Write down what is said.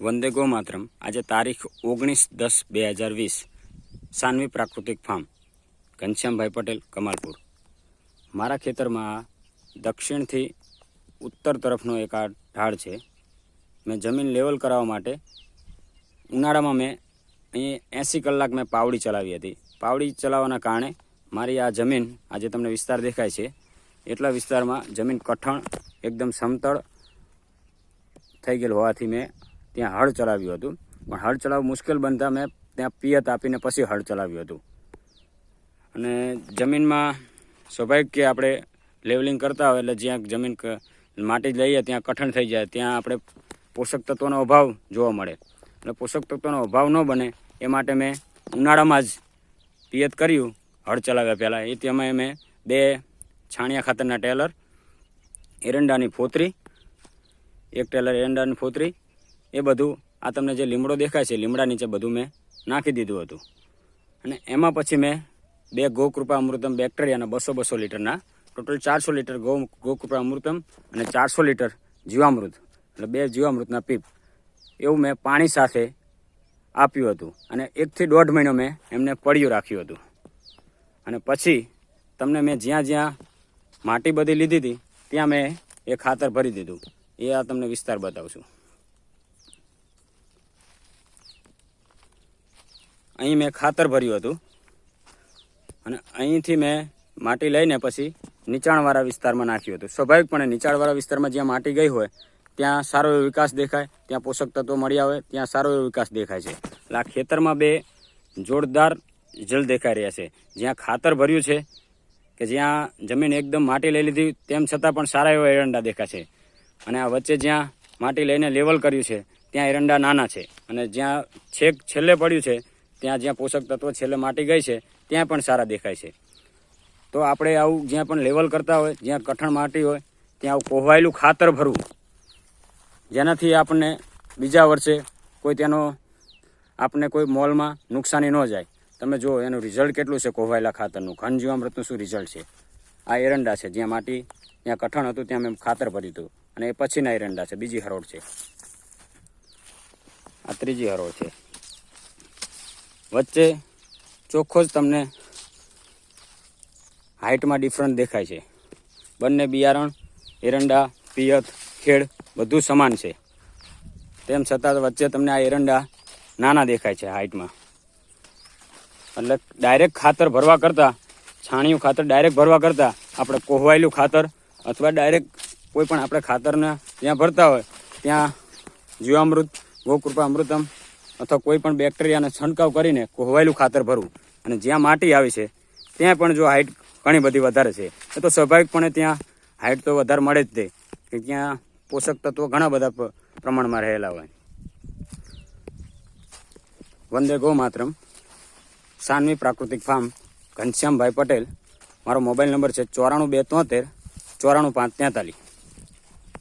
વંદે go માતરમ આજે તારીખ ઓગણીસ દસ બે હજાર વીસ. સાનવી પ્રાકૃતિક ફાર્મ. ઘનશ્યામભાઈ પટેલ, કમાલપુર. મારા ખેતરમાં દક્ષિણથી ઉત્તર તરફનો એક આ ઢાળ છે. મેં જમીન લેવલ કરાવવા માટે ઉનાળામાં મેં અહીં એંસી કલાક મેં પાવડી ચલાવી હતી. પાવડી ચલાવવાના કારણે મારી આ જમીન આજે તમને વિસ્તાર દેખાય છે. એટલા વિસ્તારમાં જમીન કઠણ, એકદમ સમતળ થઈ ગયેલ હોવાથી મેં ત્યાં હળ ચલાવ્યું હતું. પણ હળ ચલાવવું મુશ્કેલ બનતા મેં ત્યાં પિયત આપીને પછી હળ ચલાવ્યું હતું. અને જમીનમાં સ્વાભાવિક કે આપણે લેવલિંગ કરતા હોય એટલે જ્યાં જમીન માટી લઈએ ત્યાં કઠણ થઈ જાય. ત્યાં આપણે પોષક તત્વોનો અભાવ જોવા મળે. એટલે પોષક તત્વોનો અભાવ ન બને એ માટે મેં ઉનાળામાં જ પિયત કર્યું, હળ ચલાવ્યા પહેલાં. એ તેમાં મેં બે છાણિયા ખાતરના ટેલર, એરંડાની ફોતરી, એક ટેલર એરંડાની ફોતરી એ બધું આ તમને જે લીમડો દેખાય છે, લીમડા નીચે બધું મેં નાખી દીધું હતું. અને એમાં પછી મેં બે ગોકૃપા અમૃતમ બેક્ટેરિયાના બસો બસો લીટરના, ટોટલ ચારસો લીટર ગૌ, ગોકૃપા અમૃતમ અને ચારસો લીટર જીવામૃત, એટલે બે જીવામૃતના પીપ. એવું મેં પાણી સાથે આપ્યું હતું અને એકથી દોઢ મહિનો મેં એમને પડ્યું રાખ્યું હતું. અને પછી તમને મેં જ્યાં જ્યાં માટી બધી લીધી હતી, ત્યાં મેં એ ખાતર ભરી દીધું. એ આ તમને વિસ્તાર બતાવું છું. અહીં મેં ખાતર ભર્યું હતું. અને અહીંથી મેં માટી લઈને પછી નીચાણવાળા વિસ્તારમાં નાખ્યું હતું. સ્વાભાવિકપણે નીચાણવાળા વિસ્તારમાં જ્યાં માટી ગઈ હોય, ત્યાં સારો એવો વિકાસ દેખાય, ત્યાં પોષક તત્વો મળ્યા હોય ત્યાં સારો એવો વિકાસ દેખાય છે. એટલે આ ખેતરમાં બે જોરદાર જલ દેખાઈ રહ્યા છે. જ્યાં ખાતર ભર્યું છે, કે જ્યાં જમીન એકદમ માટી લઈ લીધી, તેમ છતાં પણ સારા એવા એરંડા દેખાય છે. અને આ વચ્ચે જ્યાં માટી લઈને લેવલ કર્યું છે, ત્યાં એરંડા નાના છે. અને જ્યાં છેક છેલ્લે પડ્યું છે ત્યાં જ્યાં પોષક તત્વો છેલ્લે માટી ગઈ છે, ત્યાં પણ સારા દેખાય છે. તો આપણે આવું જ્યાં પણ લેવલ કરતા હોય, જ્યાં કઠણ માટી હોય, ત્યાં આવું કોહવાયેલું ખાતર ભરવું. જેનાથી આપણને બીજા વર્ષે કોઈ તેનો આપણને કોઈ મોલમાં નુકસાની ન જાય. તમે જુઓ, એનું રિઝલ્ટ કેટલું છે કોહવાયેલા ખાતરનું. ઘન જીવામૃતનું શું રિઝલ્ટ છે? આ એરંડા છે, જ્યાં માટી ત્યાં કઠણ હતું, ત્યાં મેં ખાતર ભર્યું હતું. અને એ પછીના એરંડા છે, બીજી હરોળ છે. આ ત્રીજી હરોળ છે. વચ્ચે ચોખ્ખો જ તમને હાઇટમાં ડિફરન્ટ દેખાય છે. બંને બિયારણ, એરંડા, પિયત, ખેડ બધું સમાન છે. તેમ છતાં વચ્ચે તમને આ એરંડા નાના દેખાય છે હાઇટમાં એટલે ડાયરેક્ટ ખાતર ભરવા કરતાં, છાણિયું ખાતર ડાયરેક્ટ ભરવા કરતાં, આપણે કોહવાયેલું ખાતર અથવા ડાયરેક્ટ કોઈ પણ આપણે ખાતરના જ્યાં ભરતા હોય, ત્યાં જીવામૃત ગોકૃપા અમૃતમ અથવા કોઈ પણ બેક્ટેરિયાને છંટકાવ કરીને કોહવાયેલું ખાતર ભરવું. અને જ્યાં માટી આવી છે, ત્યાં પણ જો હાઇટ ઘણી બધી વધારે છે. એ તો સ્વાભાવિકપણે ત્યાં હાઇટ તો વધારે મળે જ તે, કે ત્યાં પોષક તત્વો ઘણા બધા પ્રમાણમાં રહેલા હોય. વંદે ગો માત્રમ સાનવી પ્રાકૃતિક ફાર્મ, ઘનશ્યામભાઈ પટેલ. મારો મોબાઈલ નંબર છે ચોરાણું બે તોતેર, ચોરાણું પાંચ તેતાલીસ